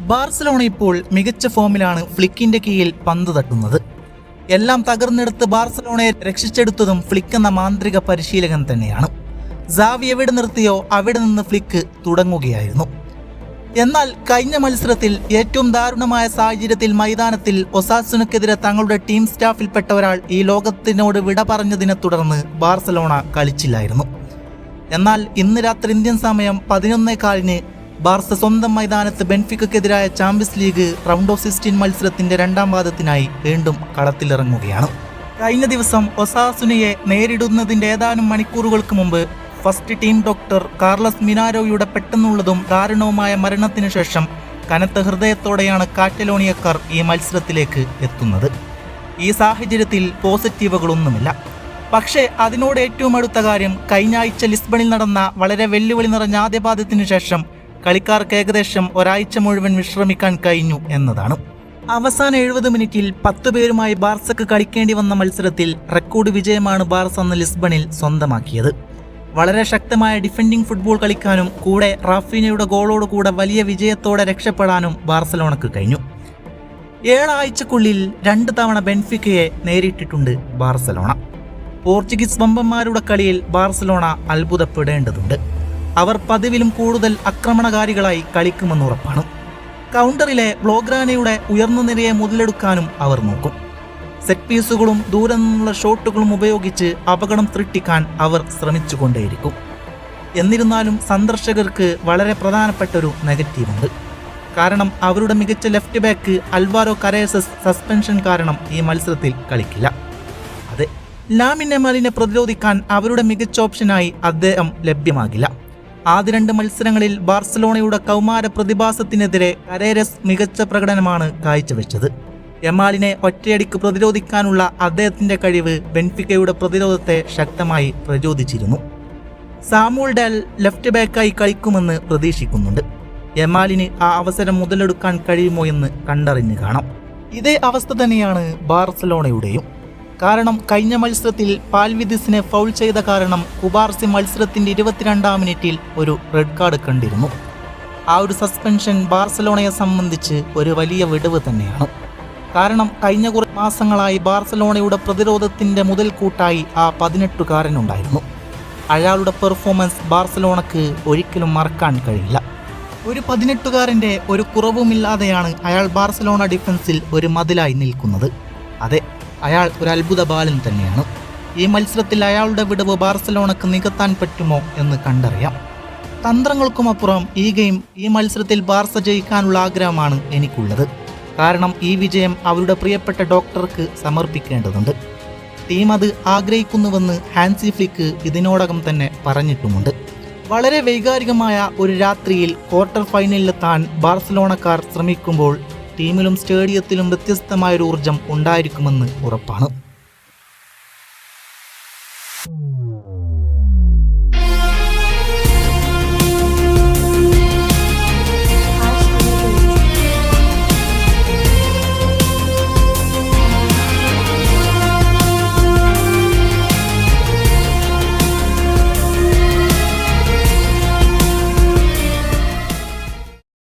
Barcelona ഇപ്പോൾ മികച്ച ഫോമിലാണ് ഫ്ലിക്കിന്റെ കീഴിൽ പന്ത് തട്ടുന്നത്. എല്ലാം തകർന്നെടുത്ത് ബാർസലോണയെ രക്ഷിച്ചെടുത്തതും ഫ്ലിക്ക് എന്ന മാന്ത്രിക പരിശീലകൻ തന്നെയാണ്. സാവി എവിടെ നിർത്തിയോ അവിടെ നിന്ന് ഫ്ലിക്ക് തുടങ്ങുകയായിരുന്നു. എന്നാൽ കഴിഞ്ഞ മത്സരത്തിൽ ഏറ്റവും ദാരുണമായ സാഹചര്യത്തിൽ മൈതാനത്തിൽ ഒസാസുനക്കെതിരെ തങ്ങളുടെ ടീം സ്റ്റാഫിൽപ്പെട്ട ഒരാൾ ഈ ലോകത്തിനോട് വിട പറഞ്ഞതിനെ തുടർന്ന് ബാർസലോണ കളിച്ചില്ലായിരുന്നു. എന്നാൽ ഇന്ന് രാത്രി ഇന്ത്യൻ സമയം പതിനൊന്നേ കാലിന് ബാർസ സ്വന്തം മൈതാനത്ത് ബെൻഫിക്കെതിരായ champions league round of sixteen മത്സരത്തിന്റെ രണ്ടാം പാദത്തിനായി വീണ്ടും കളത്തിലിറങ്ങുകയാണ്. കഴിഞ്ഞ ദിവസം ഒസാസുനയെ നേരിടുന്നതിന്റെ ഏതാനും മണിക്കൂറുകൾക്ക് മുമ്പ് ഫസ്റ്റ് ടീം ഡോക്ടർ കാർലസ് മിനാരോയുടെ പെട്ടെന്നുള്ളതും ദാരുണവുമായ മരണത്തിനു ശേഷം കനത്ത ഹൃദയത്തോടെയാണ് കാറ്റലോണിയക്കാർ ഈ മത്സരത്തിലേക്ക് എത്തുന്നത്. ഈ സാഹചര്യത്തിൽ പോസിറ്റീവുകളൊന്നുമില്ല. പക്ഷേ അതിനോട് ഏറ്റവും അടുത്ത കാര്യം കഴിഞ്ഞ ആഴ്ച ലിസ്ബണിൽ നടന്ന വളരെ വെല്ലുവിളി നിറഞ്ഞ ആദ്യപാദത്തിനു ശേഷം കളിക്കാർക്ക് ഏകദേശം ഒരാഴ്ച മുഴുവൻ വിശ്രമിക്കാൻ കഴിഞ്ഞു എന്നതാണ്. അവസാന എഴുപത് മിനിറ്റിൽ പത്ത് പേരുമായി ബാർസക്ക് കളിക്കേണ്ടി വന്ന മത്സരത്തിൽ റെക്കോർഡ് വിജയമാണ് ബാർസ അന്ന് ലിസ്ബണിൽ സ്വന്തമാക്കിയത്. വളരെ ശക്തമായ ഡിഫൻഡിംഗ് ഫുട്ബോൾ കളിക്കാനും കൂടെ റാഫീനയുടെ ഗോളോട് കൂടെ വലിയ വിജയത്തോടെ രക്ഷപ്പെടാനും ബാർസലോണക്ക് കഴിഞ്ഞു. ഏഴാഴ്ചക്കുള്ളിൽ രണ്ട് തവണ ബെൻഫിക്കയെ നേരിട്ടിട്ടുണ്ട് ബാർസലോണ. പോർച്ചുഗീസ് വമ്പന്മാരുടെ കളിയിൽ ബാർസലോണ അത്ഭുതപ്പെടേണ്ടതുണ്ട്. അവർ പതിവിലും കൂടുതൽ ആക്രമണകാരികളായി കളിക്കുമെന്ന് ഉറപ്പാണ്. കൗണ്ടറിലെ ബ്ലോഗ്രാനയുടെ ഉയർന്ന നിരയെ മുതലെടുക്കാനും അവർ നോക്കും. സെറ്റ് പീസുകളും ദൂരെ നിന്നുള്ള ഷോട്ടുകളും ഉപയോഗിച്ച് അപകടം സൃഷ്ടിക്കാൻ അവർ ശ്രമിച്ചുകൊണ്ടേയിരിക്കും. എന്നിരുന്നാലും സന്ദർശകർക്ക് വളരെ പ്രധാനപ്പെട്ട ഒരു നെഗറ്റീവുണ്ട് കാരണം അവരുടെ മികച്ച left back Alvaro Carreras suspension കാരണം ഈ മത്സരത്തിൽ കളിക്കില്ല. അതെ ലാമിൻ എമാലിനെ പ്രതിരോധിക്കാൻ അവരുടെ മികച്ച ഓപ്ഷനായി അദ്ദേഹം ലഭ്യമാകില്ല. ആദ്യ രണ്ട് മത്സരങ്ങളിൽ ബാർസലോണയുടെ കൗമാര പ്രതിഭാസത്തിനെതിരെ കരേരസ് മികച്ച പ്രകടനമാണ് കാഴ്ചവെച്ചത്. യമാലിനെ ഒറ്റയടിക്ക് പ്രതിരോധിക്കാനുള്ള അദ്ദേഹത്തിന്റെ കഴിവ് ബെൻഫിക്കയുടെ പ്രതിരോധത്തെ ശക്തമായി പ്രചോദിച്ചിരുന്നു. സാമുൽ ഡാൽ ലെഫ്റ്റ് ബാക്കായി കളിക്കുമെന്ന് പ്രതീക്ഷിക്കുന്നുണ്ട്. എമാലിന് ആ അവസരം മുതലെടുക്കാൻ കഴിയുമോ എന്ന് കണ്ടറിഞ്ഞ് കാണാം. ഇതേ അവസ്ഥ തന്നെയാണ് ബാർസലോണയുടെയും. കാരണം കഴിഞ്ഞ മത്സരത്തിൽ പാൽവിദിസിനെ ഫൗൾ ചെയ്ത കാരണം കുബാർസി മത്സരത്തിന്റെ ഇരുപത്തിരണ്ടാം മിനിറ്റിൽ ഒരു റെഡ് കാർഡ് കണ്ടിരുന്നു. ആ ഒരു സസ്പെൻഷൻ ബാർസലോണയെ സംബന്ധിച്ച് ഒരു വലിയ വിടവ് തന്നെയാണ്. കാരണം കഴിഞ്ഞ കുറച്ച് മാസങ്ങളായി ബാർസലോണയുടെ പ്രതിരോധത്തിന്റെ മുതൽക്കൂട്ടായി ആ പതിനെട്ടുകാരനുണ്ടായിരുന്നു. അയാളുടെ പെർഫോമൻസ് ബാർസലോണക്ക് ഒരിക്കലും മറക്കാൻ കഴിയില്ല. ഒരു പതിനെട്ടുകാരന്റെ ഒരു കുറവുമില്ലാതെയാണ് അയാൾ ബാർസലോണ ഡിഫൻസിൽ ഒരു മതിലായി നിൽക്കുന്നത്. അതെ അയാൾ ഒരു അത്ഭുത ബാലൻ തന്നെയാണ്. ഈ മത്സരത്തിൽ അയാളുടെ വിടവ് ബാർസലോണക്ക് നികത്താൻ പറ്റുമോ എന്ന് കണ്ടറിയാം. തന്ത്രങ്ങൾക്കുമപ്പുറം ഈ ഗെയിം ഈ മത്സരത്തിൽ ബാർസ ജയിക്കാനുള്ള ആഗ്രഹമാണ് എനിക്കുള്ളത്. കാരണം ഈ വിജയം അവരുടെ പ്രിയപ്പെട്ട ഡോക്ടർക്ക് സമർപ്പിക്കേണ്ടതുണ്ട്. ടീം അത് ആഗ്രഹിക്കുന്നുവെന്ന് ഹാൻസി ഫ്ലിക്ക് ഇതിനോടകം തന്നെ പറഞ്ഞിട്ടുമുണ്ട്. വളരെ വൈകാരികമായ ഒരു രാത്രിയിൽ ക്വാർട്ടർ ഫൈനലിലെത്താൻ ബാർസലോണക്കാർ ശ്രമിക്കുമ്പോൾ ടീമിലും സ്റ്റേഡിയത്തിലും വ്യത്യസ്തമായൊരു ഊർജം ഉണ്ടായിരിക്കുമെന്ന് ഉറപ്പാണ്.